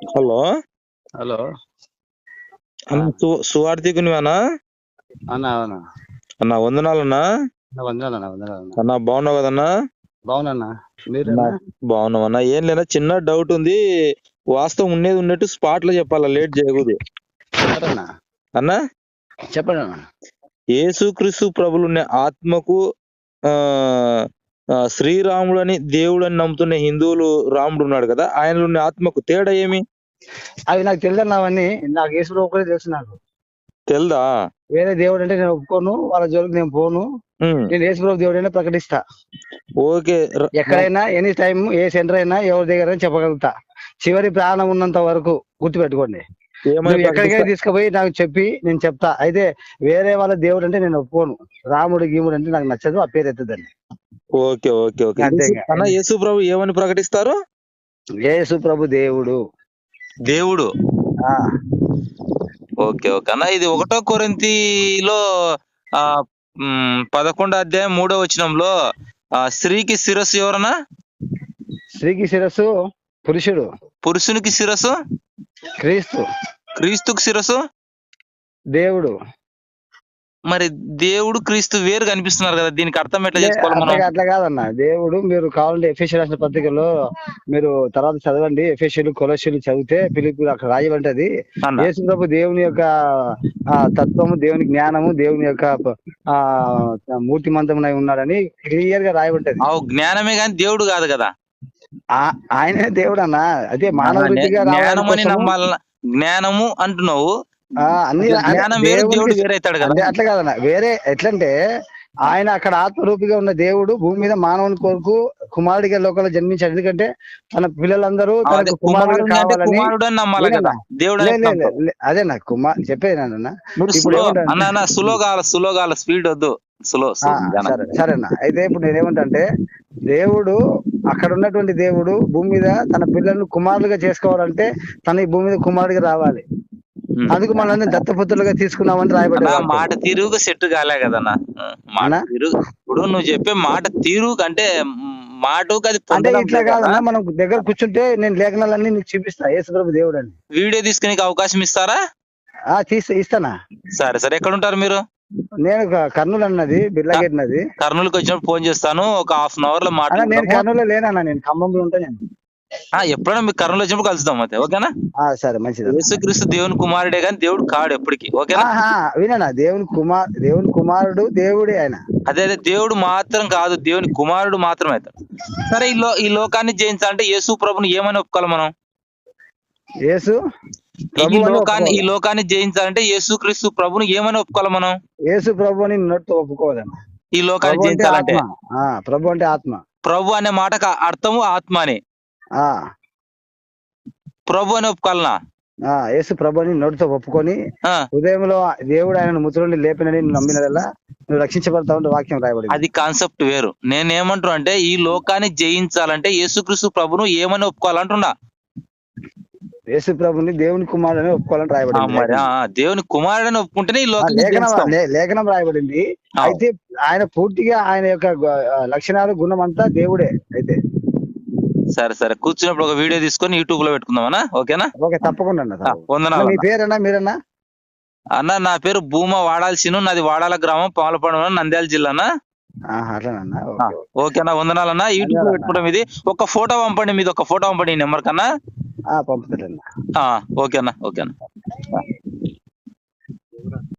Hello hello అన్న సు- సువార్థికునివేనా అన్న అవునా? అన్న వందనాలన్నా? అన్న వందనాలన్న వందనాలన్న. అన్న బాగున్నావు కదన్నా? బాగున్నా మీరు బాగున్నావన్నా. ఏం లేదా చిన్న డౌట్ ఉంది. వాస్తవం ఉండేది ఉన్నట్టు స్పాట్లో చెప్పాలా లేట్ చేయకూడదు. అన్న? చెప్పండి అన్న యేసుక్రీస్తు ప్రభులున్న ఆత్మకు ఆ శ్రీరాముడు అని దేవుడు అని నమ్ముతున్న హిందువులు రాముడు ఉన్నాడు కదా ఆయన ఉన్న ఆత్మకు తేడా ఏమి? అవి నాకు తెలియదు అవన్నీ. నాకు యేసు ఒకరే తెలుసు నాకు. తెల్దా? వేరే దేవుడు అంటే నేను ఒప్పుకోను వాళ్ళ జోలికి నేను పోను. నేను యేసు దేవుడు అయినా ప్రకటిస్తా. ఓకే. ఎక్కడైనా ఎనీ టైం ఏ సెంటర్ అయినా ఎవరి దగ్గర చెప్పగలుగుతా. చివరి ప్రాణం ఉన్నంత వరకు గుర్తుపెట్టుకోండి. ఎక్కడికైనా తీసుకుపోయి నాకు చెప్పి నేను చెప్తా. అయితే వేరే వాళ్ళ దేవుడు అంటే నేను ఒప్పుకోను. రాముడు గీముడు అంటే నాకు నచ్చదు ఆ పేరు ఎత్తదండి. Okay okay okay. యేసు ప్రభు ఏమని ప్రకటిస్తారు? యేసు ప్రభు దేవుడు. దేవుడు. Okay okay. అన్న ఇది ఒకటో కొరింతిలో ఆ పదకొండో అధ్యాయం మూడో వచనంలో ఆ స్త్రీకి శిరస్సు ఎవరన్నా? స్త్రీకి శిరస్సు పురుషుడు. పురుషునికి శిరస్సు? క్రీస్తు. క్రీస్తుకు శిరస్సు? దేవుడు. మరి దేవుడు క్రీస్తు వేరు కనిపిస్తున్నారు కదా దీనికి అర్థం ఎట్లా చేసుకోవాలి అట్లా మనం? కా- అట్లా కాదన్న. దేవుడు మీరు కావాలంటే ఎఫ్ఎస్సి రాసిన పత్రికలో మీరు తర్వాత చదవండి. ఎఫ్ఎస్సీలు కొలసీలు చదివితే పిలుపు అక్కడ రాయబడ్డది. యేసు ప్రభు దేవుని యొక్క తత్వము దేవుని జ్ఞానము దేవుని యొక్క ఆ మూర్తిమంతమునై ఉన్నాడని క్లియర్గా రాయబడ్డది. జ్ఞానమే కానీ దేవుడు కాదు కదా. ఆ- ఆయనే దేవుడు అన్న అదే మానవ రీతిగా రావడానికి జ్ఞానమని కోసము, నమ్మాల జ్ఞానము అంటున్నావు. అన్ని దేవుడు వేరే అవుతాడు అట్లా కాదన్న. వేరే ఎట్లంటే ఆయన అక్కడ ఆత్మరూపిగా ఉన్న దేవుడు భూమి మీద మానవుని కొరకు కుమారుడిగా లోకంలో జన్మించాడు. ఎందుకంటే తన పిల్లలందరూ తనకు కుమారుడు కావాలని అదే నా కుమార్ స్లో కాల స్లో కాల స్పీడ్ వద్దు. స్లో సరేనా అయితే ఇప్పుడు నేనేమంటే దేవుడు అక్కడ ఉన్నటువంటి దేవుడు భూమి మీద తన పిల్లలను కుమారులుగా చేసుకోవాలంటే తన ఈ భూమి మీద కుమారుడిగా రావాలి. అందుకు మనల్ని దత్తపుత్రులుగా తీసుకున్నామని వాక్యం. మాట తీరుగా సెట్ కాలే కదన్నా. మాట? తీరు ఇప్పుడు నువ్వు చెప్పే మాట తీరు అంటే మాటకు అది అంటే ఇట్లా కాదన్నా కదా. మనం దగ్గర కూర్చుంటే నేను లేఖనాలన్నీ నీకు చూపిస్తా యేసుప్రభు దేవుడు అని వీడియో తీసుకునే అవకాశం ఇస్తారా? ఆ తీసి ఇస్తానా? సరే సరే. ఎక్కడ ఉంటారు మీరు? నేను కర్నూలు అన్నది బిర్లాగేట్ నది కర్నూలుకి వచ్చినప్పుడు ఫోన్ చేస్తాను ఒక హాఫ్ అన్ అవర్లో అన్న నేను కర్నూలులో లేనన్నా నేను ఖమ్మంలో ఉంటా నేను. ఎప్పుడైనా మీకు కర్నూలు వచ్చినప్పుడు కలుద్దాం అయితే ఓకేనా? సరే మంచిది. యేసుక్రీస్తు దేవుని కుమారుడే కానీ దేవుడు కాడు ఎప్పటికి ఓకేనా? విననా? దేవుని కుమార్ దేవుని కుమారుడు దేవుడే ఆయన. అదే అదే దేవుడు మాత్రం కాదు దేవుని కుమారుడు మాత్రమే అవుతాడు సరే ఈ లో ఈ లోకాన్ని జయించాలంటే యేసు ప్రభుని ఏమని ఒప్పుకోవాలి మనం? యేసు ఈ లోకాన్ని ఈ ఒప్పుకోవాలి. లోకాన్ని జయించాలంటే యేసు క్రీస్తు ప్రభుని ఏమని ఒప్పుకోవాలి మనం? యేసు ప్రభు అని నోటితో ఒప్పుకోవాలన్న. ఈ లోకాన్ని జయించాలంటే. ప్రభు అంటే ఆత్మ. ప్రభు అనే మాటకు అర్థము ఆత్మ అని. ప్రభు అని ఒప్పుకోవాలనా? ఆ యేసు ప్రభు అని నోటితో ఒప్పుకొని ఆ, హృదయంలో దేవుడు ఆయన ముద్రని లేపినని నమ్మినదల్లా నువ్వు రక్షించబడతావు వాక్యం రాయబడింది. అది కాన్సెప్ట్ వేరు. నేనేమంటున్నా అంటే ఈ లోకాన్ని జయించాలంటే యేసుక్రీస్తు ప్రభును ఏమని ఒప్పుకోవాలంటున్నా? యేసు ప్రభుని దేవుని కుమారుడు అని ఒప్పుకోవాలని రాయబడింది. దేవుని కుమారుడని ఒప్పుకుంటేనే ఈ లేఖనం లేఖనం రాయబడింది. అయితే ఆయన పూర్తిగా ఆయన యొక్క లక్షణాలు గుణం అంతా దేవుడే అయితే. సరే సరే. కూర్చున్నప్పుడు ఒక వీడియో తీసుకొని యూట్యూబ్లో పెట్టుకుందామనా? ఓకేనా? ఓకే తప్పకుండా అన్న ఆ, సార్. వందనాలు మీ అన్న. పేరన్నా మీరన్నా? అన్న నా పేరు భూమా వాడాల్సిను నాది వాడాల గ్రామం పాలపడం నంద్యాల జిల్లానా? ఓకేనా వందనాలన్నా యూట్యూబ్లో. పెట్టుకుంటాం ఇది. ఒక ఫోటో పంపండి మీది ఒక ఫోటో పంపండి ఈ నెంబర్ కన్నా ఆ, ఓకేనా ఓకేనా